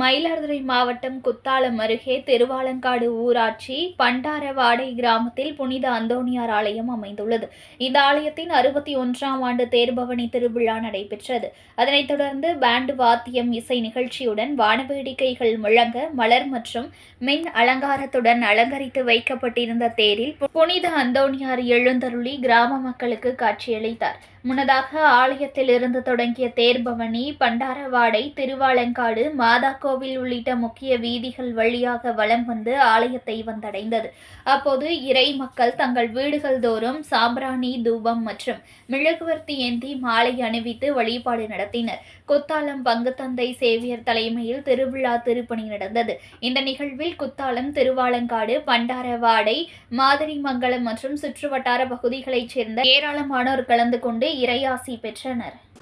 மயிலாடுதுறை மாவட்டம் குத்தாலம் அருகே திருவாலங்காடு ஊராட்சி பண்டாரவாடை கிராமத்தில் புனித அந்தோணியார் ஆலயம் அமைந்துள்ளது. இந்த ஆலயத்தின் அறுபத்தி ஒன்றாம் ஆண்டு தேர்பவனி திருவிழா நடைபெற்றது. அதனைத் தொடர்ந்து பேண்டு வாத்தியம் இசை நிகழ்ச்சியுடன் வானவேடிக்கைகள் முழங்க மலர் மற்றும் மின் அலங்காரத்துடன் அலங்கரித்து வைக்கப்பட்டிருந்த தேரில் புனித அந்தோணியார் எழுந்தருளி கிராம மக்களுக்கு காட்சியளித்தார். முன்னதாக ஆலயத்தில் இருந்து தொடங்கிய தேர்பவனி பண்டாரவாடை திருவாலங்காடு மாதா கோவில் உள்ளிட்ட முக்கிய வீதிகள் வழியாக வலம் வந்து ஆலயத்தை வந்தடைந்தது. அப்போது இறை மக்கள் தங்கள் வீடுகள் தோறும் சாம்பிராணி தூபம் மற்றும் மெழுகுவர்த்தி ஏந்தி மாலை அணிவித்து வழிபாடு நடத்தினர். குத்தாலம் பங்குத்தந்தை சேவியர் தலைமையில் திருவிழா திருப்பணி நடந்தது. இந்த நிகழ்வில் குத்தாலம் திருவாலங்காடு பண்டாரவாடை மாதிரிமங்கலம் மற்றும் சுற்றுவட்டார பகுதிகளைச் சேர்ந்த ஏராளமானோர் கலந்து கொண்டு இறையாசி பெற்றனர்.